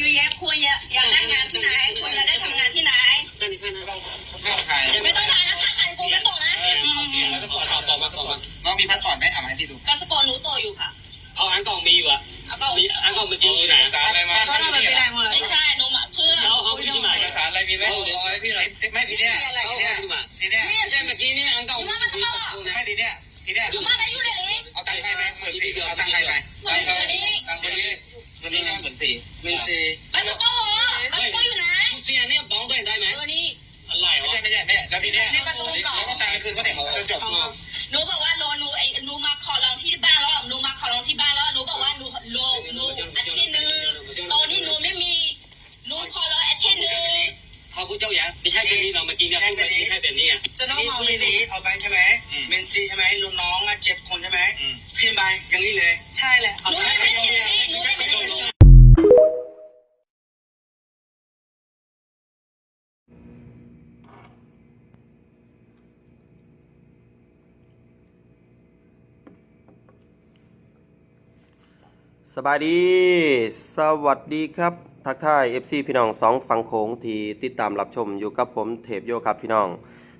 เยอะแยะควรอยากอยากได้งานที่ไหนควรจะได้ทำงานที่ไหนนั่นนี่แค่นั้นไม่ถ่ายไม่ต้องถ่ายนะถ้าถ่ายคงไม่บอกนะแล้วก็ปอดปอดมาปอดน้องมีพาสปอร์ตไหมเอามาให้พี่ดูกสปอร์ตหนูโตอยู่ค่ะเอาอันกล่องมีอยู่อะเอาก็มีอันกล่องมันจริงอยู่ไหนสารอะไรมาเพราะเราไปได้หมดเลยไม่ใช่หนูมาเพื่อเขาเขาที่ไหนเอกสารอะไรมีไหมเอาให้พี่หน่อยไม่ทีเนี้ยเขาทีเนี้ยที่มาทีเนี้ยไม่ใช่เมื่อกี้นี่อันกล่องมีไม่ทีเนี้ยทีเนี้ยอยู่มากอายุเด็กเองเอาตังค์ใครไปหมื่นสี่เอาตังค์ใครไป สี่หมื่นสี่กสปอร์ตกสปอร์ตอยู่ไหนเสียเนี่ยบ้องได้ได้ไหมตัวนี้อะไรไม่วะใช่ไม่ใช่ไม่ใช่แล้วทีเนี้ยแล้วก็ตังค์คืนก็เด็กจนจบหนูบอกว่าโลหนูไอ้หนูมาขอลองที่บ้านแล้วหนูมาขอลองที่บ้านแล้วหนูบอกว่าหนูโลหนูอาทิตย์หนึงตอนนี้หนูไม่มีหนูขอลองอาทิตย์หนึงเขาพูดเจ้าอย่างไม่ใช่แบบนี้เราเมื่อกี้เนี่ยพูดไม่ใช่แบบนี้อะจะน้องนี่เมาพูดเลยดีๆเอาไปใช่ไหมเมนซีใช่ไหมลูกน้องอะเจ็ดคนใช่ไหมอืมพี่ไปอย่างนี้เลย ใช่แหละหนูไม่ได้หนูไม่ สบายดี สวัสดีครับ ทักทาย FC พี่น้องสองฟังโขงที่ติดตามรับชมอยู่กับผมเทพโยครับพี่น้อง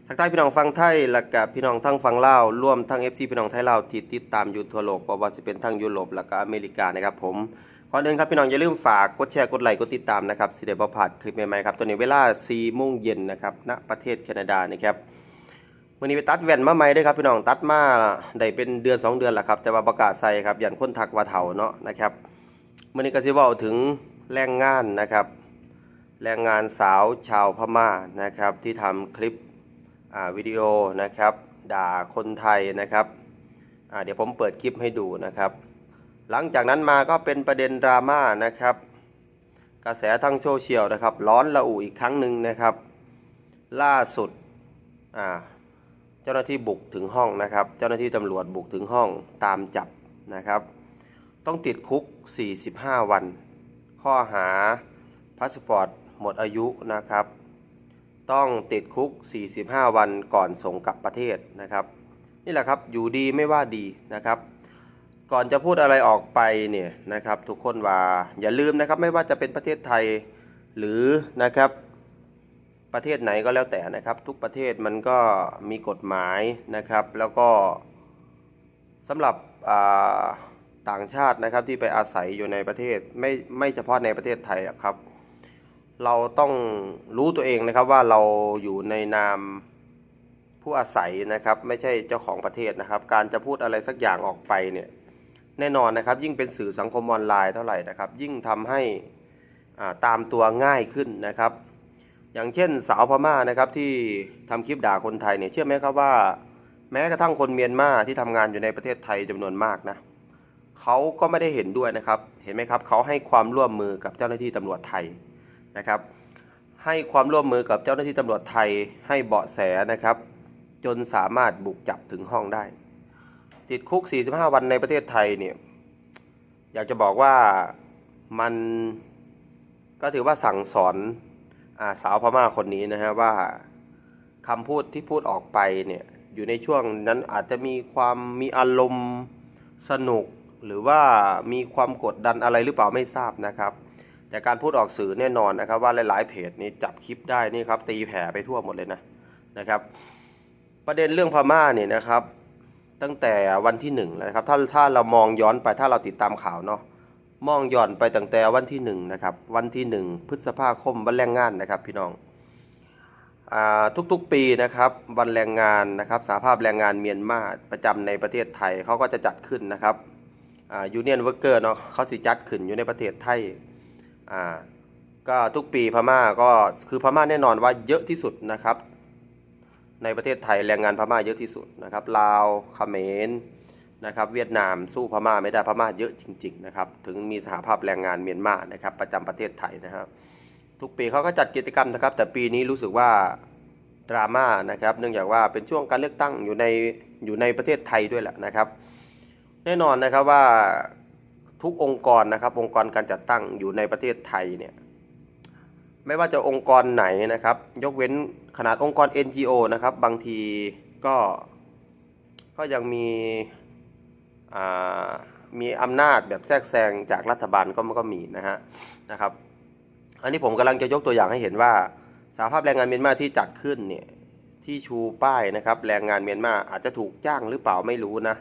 ทักทายพี่น้องฟังไทยและกับพี่น้องทั้งฟังลาวรวมทั้ง FC พี่น้องไทยลาวที่ติดตามอยู่ทั่วโลกบ่ว่าจะเป็นทั้งยุโรปและก็อเมริกานะครับผมก่อนอื่นครับพี่น้องอย่าลืมฝากกดแชร์กดไลค์กดติดตามนะครับสิได้บ่พาดคลิปใหม่ๆครับตัวนี้เวลา4โมงเย็นนะครับณประเทศแคนาดานะครับ วันนี้ไปตัดแว่นมาใหม่ด้วยครับพี่น้องตัดมาได้เป็นเดือน2 เดือนแล้วครับแต่ว่าประกาศใส่ครับยันคนทักว่าเถาเนาะนะครับวันนี้ก็สิว้าถึงแรงงานนะครับ แรงงานสาวชาวพม่านะครับ ที่ทำคลิปวิดีโอนะครับ ด่าคนไทยนะครับเดี๋ยวผมเปิดคลิปให้ดูนะครับ หลังจากนั้นมาก็เป็นประเด็นดราม่านะครับ กระแสทางโซเชียลนะครับ ร้อนระอุอีกครั้งหนึ่งนะครับ ล่าสุดอ่า เจ้าหน้าที่บุกถึงห้องนะครับ เจ้าหน้าที่ตำรวจบุกถึงห้องตามจับนะครับ ต้องติดคุก 45 วัน ข้อหาพาสปอร์ตหมดอายุนะครับ ต้องติดคุก 45 วันก่อนส่งกลับประเทศนะครับ นี่แหละครับอยู่ดีไม่ว่าดีนะครับก่อนจะพูดอะไรออกไปเนี่ยนะครับ ทุกคนว่าอย่าลืมนะครับไม่ว่าจะเป็นประเทศไทยหรือนะครับ ประเทศไหนก็แล้วแต่นะครับ ทุกประเทศมันก็มีกฎหมายนะครับ แล้วก็สำหรับต่างชาตินะครับที่ไปอาศัยอยู่ในประเทศไม่ไม่เฉพาะในประเทศไทยครับ เราต้องรู้ตัวเองนะครับว่าเราอยู่ในนามผู้อาศัยนะครับ ไม่ใช่เจ้าของประเทศนะครับ การจะพูดอะไรสักอย่างออกไปเนี่ยแน่นอนนะครับ ยิ่งเป็นสื่อสังคมออนไลน์เท่าไหร่นะครับ ยิ่งทำให้ตามตัวง่ายขึ้นนะครับ อย่างเช่นสาวพม่านะครับที่ทำคลิปด่าคนไทยเนี่ยเชื่อไหมครับว่า แม้กระทั่งคนเมียนมาที่ทำงานอยู่ในประเทศไทยจำนวนมากนะเขาก็ไม่ได้เห็นด้วยนะครับ เห็นไหมครับเขาให้ความร่วมมือกับเจ้าหน้าที่ตำรวจไทยนะครับ ให้ความร่วมมือกับเจ้าหน้าที่ตำรวจไทยให้เบาะแสนะครับ จนสามารถบุกจับถึงห้องได้ ติดคุก 45 วันในประเทศไทยเนี่ยอยากจะบอกว่ามันก็ถือว่าสั่งสอน สาวพม่าคนนี้นะฮะว่าคำพูดที่พูดออกไปเนี่ยอยู่ในช่วงนั้นอาจจะมีความมีอารมณ์สนุก หรือว่ามีความกดดันอะไรหรือเปล่าไม่ทราบนะครับ แต่การพูดออกสื่อแน่นอนนะครับ ว่าหลาย ๆ เพจนี่จับคลิปได้นี่ครับตีแผ่ไปทั่วหมดเลยนะนะครับ ประเด็นเรื่องพม่าเนี่ยนะครับ ตั้งแต่วันที่หนึ่งแล้วนะครับถ้าถ้าเรามองย้อนไปถ้าเราติดตามข่าวเนาะ มองย่อนไปตั้งแต่วันที่หนึ่งนะครับวันที่หนึ่งพฤษภาคมวันแรงงานนะครับพี่น้องอทุกๆปีนะครับวันแรงงานนะครับสาภาพแรงงานเมียนมาประจำในประเทศไทยเขาก็จะจัดขึ้นนะครับยูเนียนเวิร์กเกอร์เนาะเขาสิจัดขึ้นอยู่ในประเทศไทยก็ทุกปีพม่าก็คือพม่าแน่นอนว่าเยอะที่สุดนะครับ ในประเทศไทยแรงงานพม่าเยอะที่สุดนะครับลาวเขมร นะครับเวียดนามสู้พม่าไม่ได้พม่าเยอะจริงๆนะครับถึงมีสหภาพแรงงานเมียนมานะครับประจำประเทศไทยนะครับทุกปีเขาก็จัดกิจกรรมนะครับ แต่ปีนี้รู้สึกว่าดราม่านะครับเนื่องจากว่าเป็นช่วงการเลือกตั้งอยู่ในอยู่ในประเทศไทยด้วยแหละนะครับ แน่นอนนะครับว่าทุกองค์กรนะครับองค์กรการจัดตั้งอยู่ในประเทศไทยเนี่ยไม่ว่าจะองค์กรไหนนะครับ ยกเว้นขนาดองค์กร NGO นะครับบางทีก็ก็ยังมี มีอำนาจแบบแทรกแซงจากรัฐบาลก็ก็มีนะฮะนะครับ อันนี้ผมกำลังจะยกตัวอย่างให้เห็นว่าสาภาพแรงงานเมียนมาที่จัดขึ้นเนี่ยที่ชูป้ายนะครับแรงงานเมียนมาอาจจะถูกจ้างหรือเปล่าไม่รู้นะ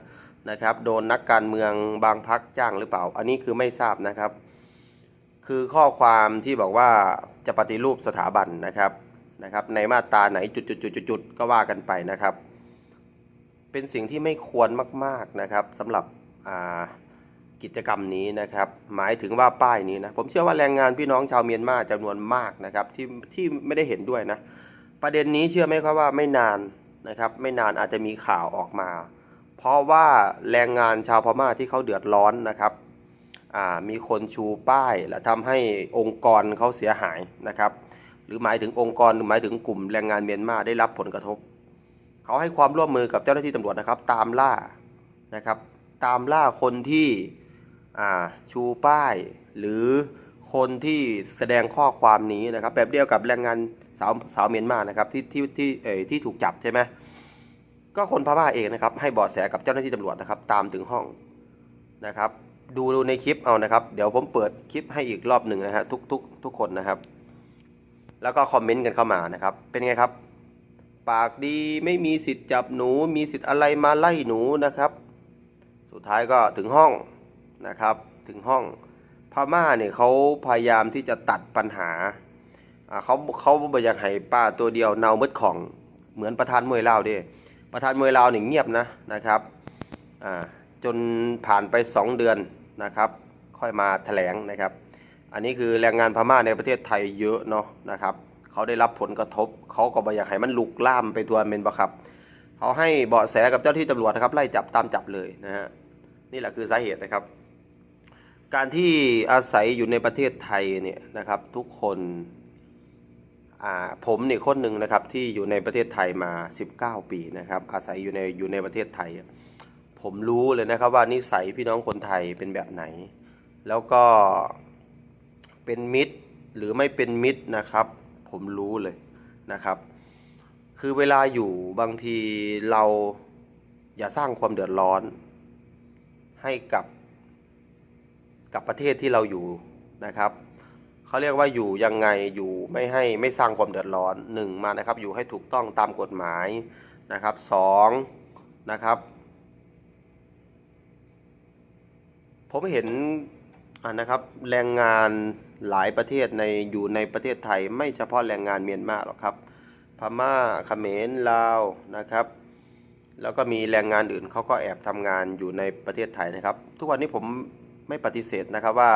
นะครับ โดนนักการเมืองบางพักจ้างหรือเปล่า อันนี้คือไม่ทราบนะครับ คือข้อความที่บอกว่าจะปฏิรูปสถาบันนะครับนะครับ ในมาตราไหนจุดๆๆๆก็ว่ากันไปนะครับ เป็นสิ่งที่ไม่ควรมาก ๆนะครับสำหรับกิจกรรมนี้นะครับ หมายถึงว่าป้ายนี้นะผมเชื่อว่าแรงงานพี่น้องชาวเมียนมาจำนวนมากนะครับที่ที่ไม่ได้เห็นด้วยนะประเด็นนี้เชื่อไหมครับว่าไม่นานนะครับ ไม่นานอาจจะมีข่าวออกมา เพราะว่าแรงงานชาวพม่าที่เขาเดือดร้อนนะครับมีคนชูป้าย และทำให้องค์กรเขาเสียหายนะครับ หรือหมายถึงองค์กรหรือหมายถึงกลุ่มแรงงานเมียนมาได้รับผลกระทบ เขาให้ความร่วมมือกับเจ้าหน้าที่ตำรวจนะครับ ตามล่านะครับ ตามล่าคนที่ชูป้าย หรือคนที่แสดงข้อความนี้นะครับ แบบเดียวกับแรงงานสาวสาวเมียนมานะครับที่ที่ที่เอ่อที่ถูกจับใช่ไหมก็คนพม่าเองนะครับ ให้บาะแสกับเจ้าหน้าที่ตำรวจนะครับ ตามถึงห้องนะครับ ดูดูในคลิปเอานะครับ เดี๋ยวผมเปิดคลิปให้อีกรอบหนึ่งนะฮะทุกทุกทุกคนนะครับ แล้วก็คอมเมนต์กันเข้ามานะครับ เป็นไงครับ ปากดีไม่มีสิทธิ์จับหนู มีสิทธิ์อะไรมาไล่หนูนะครับ สุดท้ายก็ถึงห้องนะครับ ถึงห้องพม่าเนี่ยเขาพยายามที่จะตัดปัญหาเขาเขาบ่อยากให้ป้าตัวเดียวเนามืดของเหมือนประธานมวยลาวเด้ประธานมวยลาวเนี่ยเงียบนะนะครับจนผ่านไป 2 เดือนนะครับ ค่อยมาแถลงนะครับ อันนี้คือแรงงานพม่าในประเทศไทยเยอะเนาะนะครับ เขาได้รับผลกระทบ เขาก็บ่อยากให้มันลุกล่ามไปตัวเมนบะครับเขาให้เบาะแสกับเจ้าที่ตำรวจนะครับไล่จับตามจับเลยนะฮะนี่แหละคือสาเหตุนะครับ การที่อาศัยอยู่ในประเทศไทยเนี่ยนะครับทุกคนผมเนี่ยคนหนึ่งนะครับที่อยู่ในประเทศไทยมา 19 ปีนะครับ อาศัยอยู่ในอยู่ในประเทศไทย ผมรู้เลยนะครับว่านิสัยพี่น้องคนไทยเป็นแบบไหน แล้วก็เป็นมิตรหรือไม่เป็นมิตรนะครับ ผมรู้เลยนะครับ คือเวลาอยู่บางทีเราอย่าสร้างความเดือดร้อน ให้กับกับประเทศที่เราอยู่นะครับเขาเรียกว่าอยู่ยังไงอยู่ไม่ให้ไม่สร้างความเดือดร้อนหนึ่งมานะครับ อยู่ให้ถูกต้องตามกฎหมายนะครับสองนะครับ ผมเห็น นะครับแรงงานหลายประเทศในอยู่ในประเทศไทย ไม่เฉพาะแรงงานเมียนมาหรอกครับ พม่าเขมรลาวนะครับ แล้วก็มีแรงงานอื่นเขาก็แอบทำงานอยู่ในประเทศไทยนะครับ ทุกวันนี้ผมไม่ปฏิเสธนะครับว่า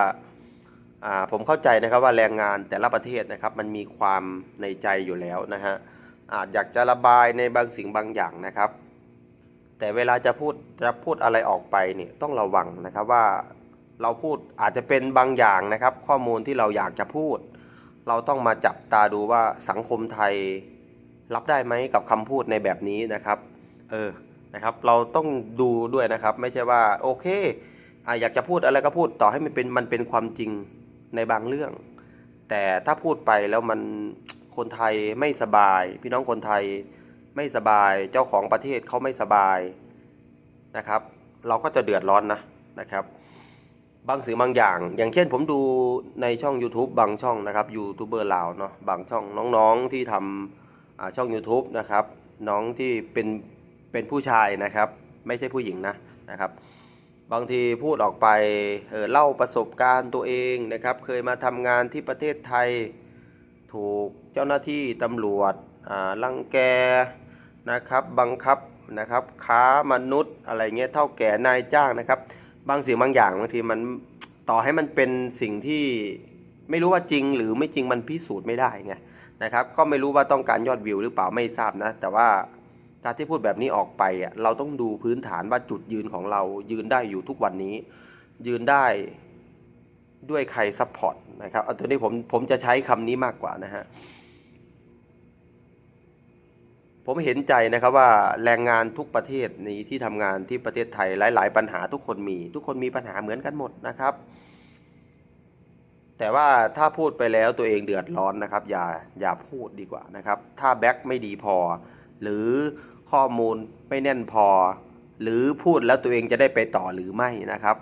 อ่าผมเข้าใจนะครับว่าแรงงานแต่ละประเทศนะครับมันมีความในใจอยู่แล้วนะฮะอาจอยากจะระบายในบางสิ่งบางอย่างนะครับ แต่เวลาจะพูดจะพูดอะไรออกไปเนี่ยต้องระวังนะครับว่า เราพูดอาจจะเป็นบางอย่างนะครับ ข้อมูลที่เราอยากจะพูด เราต้องมาจับตาดูว่าสังคมไทยรับได้ไหมกับคำพูดในแบบนี้นะครับ เออนะครับ เราต้องดูด้วยนะครับ ไม่ใช่ว่าโอเคออยากจะพูดอะไรก็พูดต่อให้มันเป็นมันเป็นความจริงในบางเรื่อง แต่ถ้าพูดไปแล้วมันคนไทยไม่สบาย พี่น้องคนไทยไม่สบายเจ้าของประเทศเขาไม่สบายนะครับ เราก็จะเดือดร้อนนะนะครับ บางสื่อบางอย่าง อย่างเช่นผมดูในช่อง YouTube บางช่องนะครับยูทูบเบอร์ลาวเนาะบางช่องน้องๆที่ทำช่อง YouTube นะครับน้องที่เป็นเป็นผู้ชายนะครับ ไม่ใช่ผู้หญิงนะนะครับบางทีพูดออกไปเออเล่าประสบการณ์ตัวเองนะครับ เคยมาทำงานที่ประเทศไทย ถูกเจ้าหน้าที่ตำรวจอ่ารังแกนะครับบังคับนะครับค้ามนุษย์อะไรเงี้ยเท่าแก่นายจ้างนะครับ บางสิ่งบางอย่างบางทีมันต่อให้มันเป็นสิ่งที่ไม่รู้ว่าจริงหรือไม่จริงมันพิสูจน์ไม่ได้ไงนะครับ ก็ไม่รู้ว่าต้องการยอดวิวหรือเปล่าไม่ทราบนะ แต่ว่าการที่พูดแบบนี้ออกไปเราต้องดูพื้นฐานว่าจุดยืนของเรายืนได้อยู่ทุกวันนี้ ยืนได้ด้วยใครซัพพอร์ตนะครับเอาตัวนี้ผมผมจะใช้คำนี้มากกว่านะฮะ ผมเห็นใจนะครับว่าแรงงานทุกประเทศนี้ที่ทำงานที่ประเทศไทยหลาย ๆ ปัญหาทุกคนมี ทุกคนมีปัญหาเหมือนกันหมดนะครับ แต่ว่าถ้าพูดไปแล้วตัวเองเดือดร้อนนะครับ อย่าอย่าพูดดีกว่านะครับ ถ้าแบ็คไม่ดีพอ หรือข้อมูลไม่แน่นพอ หรือพูดแล้วตัวเองจะได้ไปต่อหรือไม่นะครับ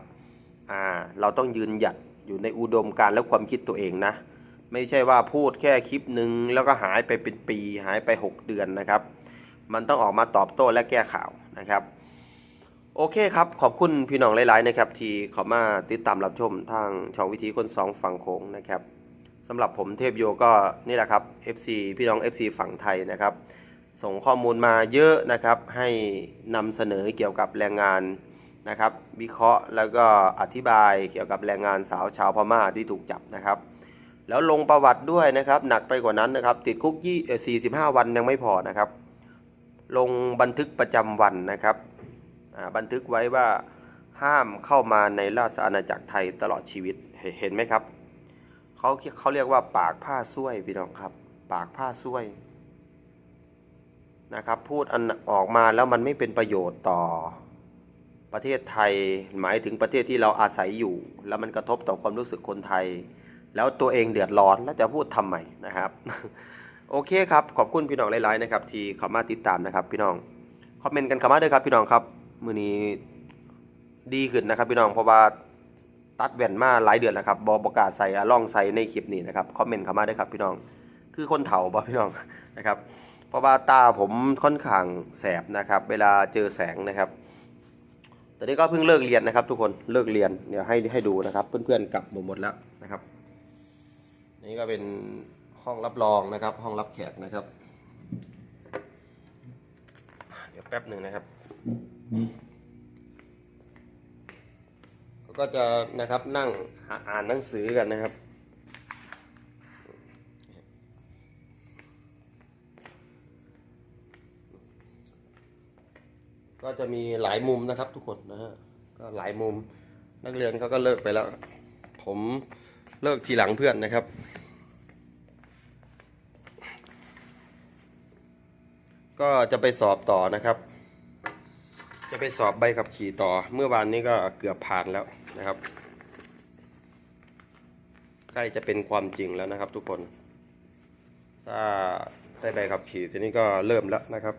อ่าเราต้องยืนหยัดอยู่ในอุดมการณ์และความคิดตัวเองนะ ไม่ใช่ว่าพูดแค่คลิปหนึ่งแล้วก็หายไปเป็นปี หายไป 6 เดือนนะครับ มันต้องออกมาตอบโต้และแก้ข่าวนะครับ โอเคครับ ขอบคุณพี่น้องหลายๆนะครับที่เข้ามาติดตามรับชมทางช่องวิธีคนสองฝั่งโค้งนะครับสำหรับผมเทพโยก็นี่แหละครับ FC พี่น้อง FC ฝั่งไทยนะครับ ส่งข้อมูลมาเยอะนะครับ ให้นำเสนอเกี่ยวกับแรงงานนะครับวิเคราะห์แล้วก็อธิบายเกี่ยวกับแรงงานสาวชาวพม่าที่ถูกจับนะครับ แล้วลงประวัติด้วยนะครับ หนักไปกว่านั้นนะครับ ติดคุกยี่เอ่อ45วันยังไม่พอนะครับ ลงบันทึกประจำวันนะครับบันทึกไว้ว่าห้ามเข้ามาในราชอาณาจักรไทยตลอดชีวิตเห็นไหมครับเขาเขาเรียกว่าปากผ้าส้วยพี่น้องครับ ปากผ้าส้วยนะครับ พูดอันออกมาแล้วมันไม่เป็นประโยชน์ต่อประเทศไทยหมายถึงประเทศที่เราอาศัยอยู่ แล้วมันกระทบต่อความรู้สึกคนไทย แล้วตัวเองเดือดร้อนแล้วจะพูดทำไมนะครับ โอเคครับ ขอบคุณพี่น้องหลายๆนะครับ ที่เข้ามาติดตามนะครับ พี่น้องคอมเมนต์กันเข้ามาด้วยครับพี่น้องครับมือนี้ดีขึ้นนะครับ พี่น้องเพราะว่าตัดแว่นมาหลายเดือนแล้วครับบอประกาศใส่อล่องใส่ในคลิปนี้นะครับคอมเมนต์เข้ามาด้วยครับพี่น้อง คือคนเฒ่าบอพี่น้องนะครับ เพราะว่าตาผมค่อนข้างแสบนะครับ เวลาเจอแสงนะครับตอนนี้ก็เพิ่งเลิกเรียนนะครับ ทุกคนเลิกเรียนเดี๋ยวให้ให้ดูนะครับ เพื่อนๆกลับหมดหมดแล้วนะครับ นี่ก็เป็นห้องรับรองนะครับ ห้องรับแขกนะครับ เดี๋ยวแป๊บหนึ่งนะครับ ก็จะนะครับนั่งอ่านหนังสือกันนะครับ ก็จะมีหลายมุมนะครับทุกคนนะฮะก็หลายมุมนักเรียนเขาก็เลิกไปแล้ว ผม เลิกทีหลังเพื่อนนะครับ ก็จะไปสอบต่อนะครับ จะไปสอบใบขับขี่ต่อ เมื่อวานนี้ก็เกือบผ่านแล้วนะครับ ใกล้จะเป็นความจริงแล้วนะครับทุกคน ถ้าได้ใบขับขี่ทีนี้ก็เริ่มแล้วนะครับ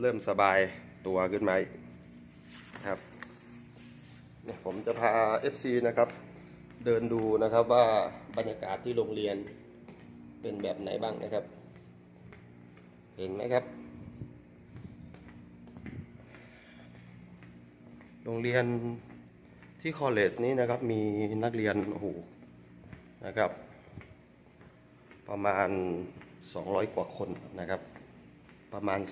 เริ่มสบายตัวขึ้นมาอีกนะครับเนี่ยผมจะพา FC นะครับ เดินดูนะครับว่าบรรยากาศที่โรงเรียนเป็นแบบไหนบ้างนะครับ เห็นไหมครับ โรงเรียนที่คอลเลจนี้นะครับมีนักเรียนโอ้โหนะครับ ประมาณ 200 กว่าคนนะครับ ประมาณ 200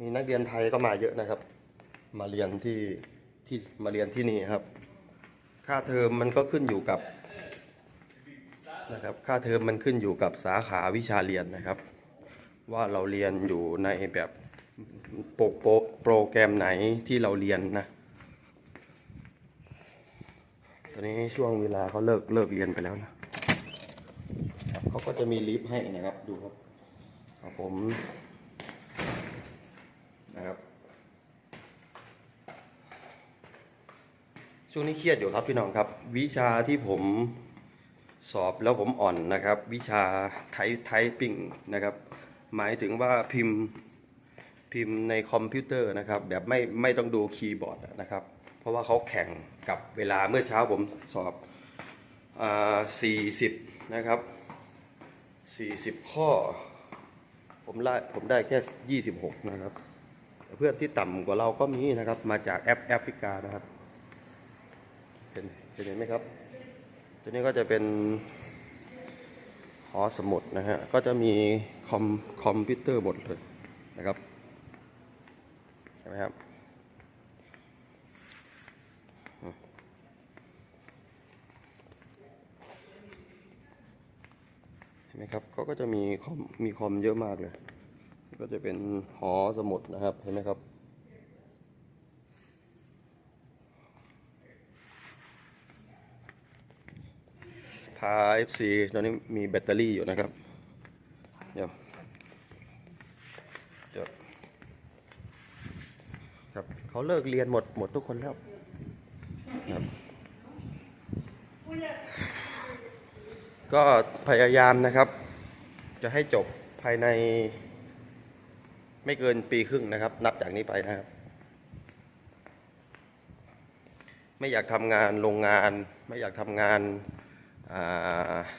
มีนักเรียนไทยก็มาเยอะนะครับ มาเรียนที่ที่มาเรียนที่นี่ครับ ค่าเทอมมันก็ขึ้นอยู่กับนะครับค่าเทอมมันขึ้นอยู่กับสาขาวิชาเรียนนะครับ ว่าเราเรียนอยู่ในแบบโปรโปรโปรแกรมไหนที่เราเรียนนะตอนนี้ช่วงเวลาเขาเลิกเลิกเรียนไปแล้วนะเขาก็จะมีลิฟต์ให้นะครับดูครับครับผมนะครับ ช่วงนี้เครียดอยู่ครับพี่น้องครับ วิชาที่ผมสอบแล้วผมอ่อนนะครับ วิชาไทไทปิ้งนะครับ หมายถึงว่าพิมพ์พิมพ์ในคอมพิวเตอร์นะครับ แบบไม่ไม่ต้องดูคีย์บอร์ดนะครับ เพราะว่าเขาแข่งกับเวลาเมื่อเช้าผมสอบอ่า40นะครับ40ข้อ ผมได้ผมได้แค่26นะครับ เพื่อนที่ต่ำกว่าเราก็มีนะครับมาจากแอฟแอฟริกานะครับ เห็นเห็นไหมครับ ตัวนี้ก็จะเป็นหอสมุดนะฮะ ก็จะมีคอมคอมพิวเตอร์หมดเลยนะครับเห็นไหมครับเห็นไหมครับเขาก็จะมีคอมมีคอมเยอะมากเลย ก็จะเป็นหอสมุดนะครับ เห็นไหมครับ พา FC ตอนนี้มีแบตเตอรี่อยู่นะครับเดี๋ยวเดี๋ยวครับเขาเลิกเรียนหมดหมดทุกคนแล้วครับก็พยายามนะครับ จะให้จบภายใน ไม่เกินปีครึ่งนะครับ นับจากนี้ไปนะครับ ไม่อยากทำงานโรงงาน ไม่อยากทำงาน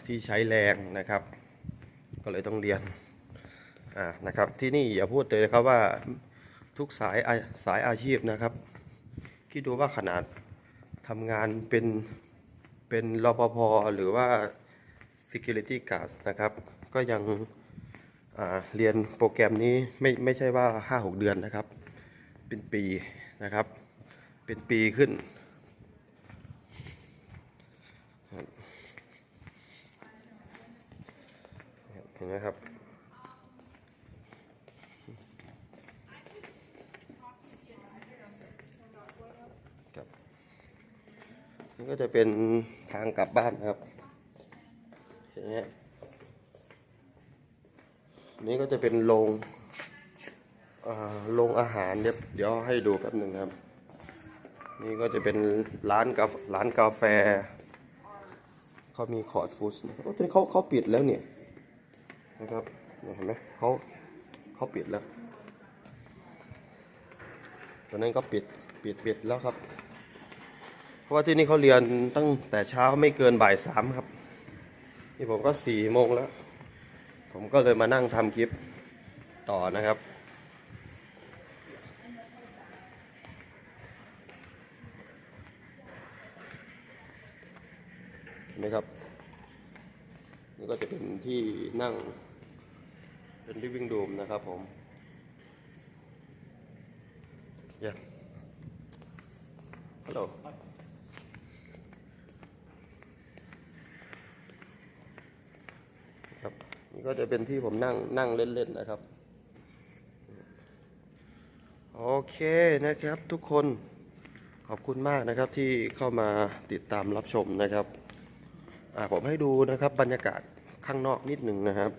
ที่ใช้แรงนะครับ ก็เลยต้องเรียนนะครับที่นี่อย่าพูดเลยนะครับว่าทุกสายสายอาชีพนะครับคิดดูว่าขนาดทำงานเป็นเป็นรปภหรือว่า security guard นะครับ ก็ยังเรียนโปรแกรมนี้ไม่ไม่ใช่ว่า 5-6 เดือนนะครับ เป็นปีนะครับ เป็นปีขึ้น เห็นไหมครับ ครับนี่ก็จะเป็นทางกลับบ้านครับเห็นไหมนี่ก็จะเป็นโรงโรงอาหารเดี๋ยวเดี๋ยวให้ดูแป๊บหนึ่งครับ นี่ก็จะเป็นร้านการ้านกาแฟเขามีคอร์ดฟู้ดนะครับโอ้ตัวเขาเขาปิดแล้วเนี่ย นะครับเห็นไหมเขาเขาปิดแล้วตัวนั้นก็ปิดปิดปิดแล้วครับ เพราะว่าที่นี่เขาเรียนตั้งแต่เช้าไม่เกินบ่ายสามครับนี่ผมก็สี่โมงแล้ว ผมก็เลยมานั่งทำคลิปต่อนะครับเห็นไหมครับนี่ก็จะเป็นที่นั่ง เป็น living room นะครับผมเย้ฮัลโหล ครับนี่ก็จะเป็นที่ผมนั่งนั่งเล่นๆนะครับ โอเคนะครับทุกคนขอบคุณมากนะครับที่เข้ามาติดตามรับชมนะครับอ่าผมให้ดูนะครับบรรยากาศข้างนอกนิดหนึ่งนะครับ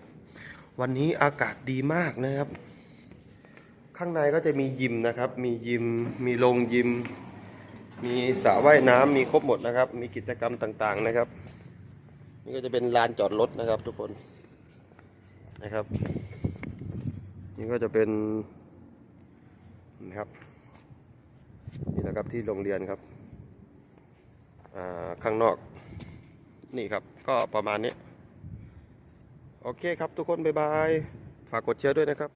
วันนี้อากาศดีมากนะครับ ข้างในก็จะมียิมนะครับ มียิม มีโรงยิม มีสระว่ายน้ำมีครบหมดนะครับ มีกิจกรรมต่างๆนะครับ นี่ก็จะเป็นลานจอดรถนะครับทุกคนนะครับ นี่ก็จะเป็นนะครับ นี่นะครับที่โรงเรียนครับข้างนอกนี่ครับก็ประมาณนี้ โอเคครับทุกคน บ๊ายบาย ฝากกดแชร์ด้วยนะครับ